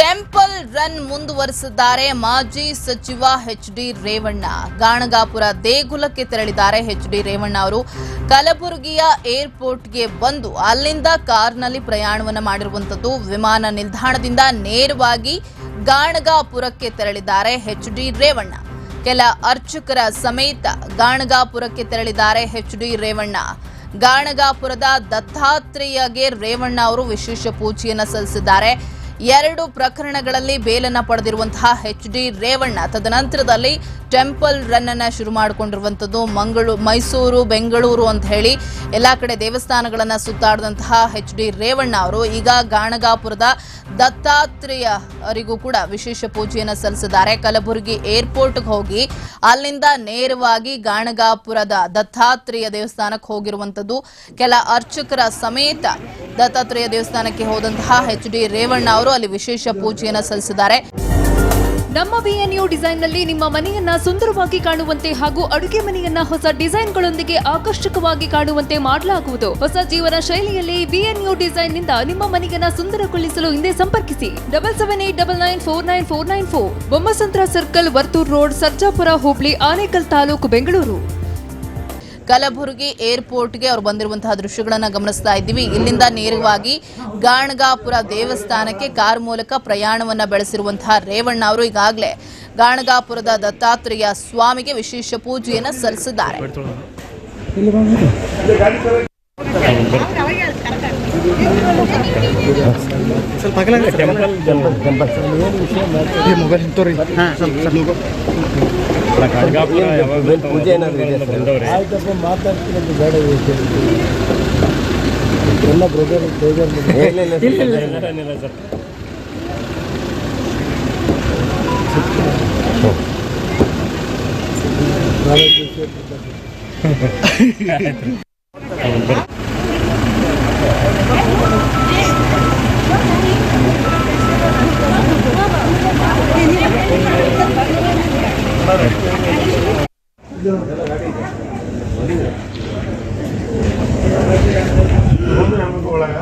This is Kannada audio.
ಟೆಂಪಲ್ ರನ್ ಮುಂದುವರಿಸಿದ್ದಾರೆ ಮಾಜಿ ಸಚಿವ ಎಚ್ ಡಿ ರೇವಣ್ಣ. ಗಾಣಗಾಪುರ ದೇಗುಲಕ್ಕೆ ತೆರಳಿದ್ದಾರೆ ಎಚ್ ಡಿ ರೇವಣ್ಣ ಅವರು. ಕಲಬುರಗಿಯ ಏರ್ಪೋರ್ಟ್ಗೆ ಬಂದು ಅಲ್ಲಿಂದ ಕಾರ್ನಲ್ಲಿ ಪ್ರಯಾಣವನ್ನು ಮಾಡಿರುವಂತದ್ದು ವಿಮಾನ ನಿಲ್ದಾಣದಿಂದ ನೇರವಾಗಿ ಗಾಣಗಾಪುರಕ್ಕೆ ತೆರಳಿದ್ದಾರೆ ಎಚ್ ಡಿ ರೇವಣ್ಣ. ಕೆಲ ಅರ್ಚಕರ ಸಮೇತ ಗಾಣಗಾಪುರಕ್ಕೆ ತೆರಳಿದ್ದಾರೆ ಎಚ್ ಡಿ ರೇವಣ್ಣ. ಗಾಣಗಾಪುರದ ದತ್ತಾತ್ರೇಯಗೆ ರೇವಣ್ಣ ಅವರು ವಿಶೇಷ ಪೂಜೆಯನ್ನು ಸಲ್ಲಿಸಿದ್ದಾರೆ. ಎರಡು ಪ್ರಕರಣಗಳಲ್ಲಿ ಬೇಲನ್ನ ಪಡೆದಿರುವಂತಹ ಎಚ್ ಡಿ ರೇವಣ್ಣ, ತದನಂತರದಲ್ಲಿ ಟೆಂಪಲ್ ರನ್ ಅನ್ನ ಶುರು ಮಾಡಿಕೊಂಡಿರುವಂತದ್ದು ಮಂಗಳೂ, ಮೈಸೂರು, ಬೆಂಗಳೂರು ಅಂತ ಹೇಳಿ ಎಲ್ಲಾ ಕಡೆ ದೇವಸ್ಥಾನಗಳನ್ನ ಸುತ್ತಾಡಿದಂತಹ ಎಚ್ ಡಿ ರೇವಣ್ಣ ಅವರು ಈಗ ಗಾಣಗಾಪುರದ ದತ್ತಾತ್ರೇಯ ಅವರಿಗೂ ಕೂಡ ವಿಶೇಷ ಪೂಜೆಯನ್ನು ಸಲ್ಲಿಸಿದ್ದಾರೆ. ಕಲಬುರಗಿ ಏರ್ಪೋರ್ಟ್ಗೆ ಹೋಗಿ ಅಲ್ಲಿಂದ ನೇರವಾಗಿ ಗಾಣಗಾಪುರದ ದತ್ತಾತ್ರೇಯ ದೇವಸ್ಥಾನಕ್ಕೆ ಹೋಗಿರುವಂತದ್ದು ಕೆಲ ಅರ್ಚಕರ ಸಮೇತ ದತ್ತಾತ್ರೇಯ ದೇವಸ್ಥಾನಕ್ಕೆ ಹೋದಂತಹ ಎಚ್ ಡಿ ರೇವಣ್ಣ ಅವರು ಅಲ್ಲಿ ವಿಶೇಷ ಪೂಜೆಯನ್ನು ಸಲ್ಲಿಸಿದ್ದಾರೆ. ನಮ್ಮ ಬಿಎನ್ಯು ಡಿಸೈನ್ನಲ್ಲಿ ನಿಮ್ಮ ಮನೆಯನ್ನ ಸುಂದರವಾಗಿ ಕಾಣುವಂತೆ ಹಾಗೂ ಅಡುಗೆ ಮನೆಯನ್ನ ಹೊಸ ಡಿಸೈನ್ಗಳೊಂದಿಗೆ ಆಕರ್ಷಕವಾಗಿ ಕಾಣುವಂತೆ ಮಾಡಲಾಗುವುದು. ಹೊಸ ಜೀವನ ಶೈಲಿಯಲ್ಲಿ ಬಿಎನ್ಯು ಡಿಸೈನ್ನಿಂದ ನಿಮ್ಮ ಮನೆಯನ್ನ ಸುಂದರಗೊಳಿಸಲು ಹಿಂದೆ ಸಂಪರ್ಕಿಸಿ. Double seven eight double nine four nine four nine four. Bommasandra circle Varthur road, Sarjapura, Hubli, Anekal taluk, Bengaluru. Kalaburagi ಏರ್ಪೋರ್ಟ್ಗೆ ಅವರು ಬಂದಿರುವಂತಹ ದೃಶ್ಯಗಳನ್ನ ಗಮನಿಸ್ತಾ ಇದ್ದೀವಿ. ಇಲ್ಲಿಂದ ನೇರವಾಗಿ ಗಾಣಗಾಪುರ ದೇವಸ್ಥಾನಕ್ಕೆ ಕಾರ್ ಮೂಲಕ ಪ್ರಯಾಣವನ್ನ ಬೆಳೆಸಿರುವಂತಹ ರೇವಣ್ಣ ಅವರು ಈಗಾಗಲೇ ಗಾಣಗಾಪುರದ ದತ್ತಾತ್ರೇಯ ಸ್ವಾಮಿಗೆ ವಿಶೇಷ ಪೂಜೆಯನ್ನ ಸಲ್ಲಿಸಿದ್ದಾರೆ. ಸ್ವಲ್ಪ ಅಗಲ ಟೆಂಪಲ್ ಮೊಬೈಲ್ ಹಿಂತೋರಿ ಹಾಂ ಸ್ವಲ್ಪ ಸ್ವಲ್ಪ ಪೂಜೆ ಏನಾದ್ರು ಇದೆ ಸರ್? ಆಯ್ತಪ್ಪ ಮಾತಾಡ್ತಿರೋದು ಬೇಡ ವಿಷಯ ಎಲ್ಲ ಬ್ರದರ್ ಬೇಜಾರು ಮಾಡಿ ಇಲ್ಲ, ಇಲ್ಲ, ಸರ್. ನಾಳೆ ದಿವಸ ಒಳಗ?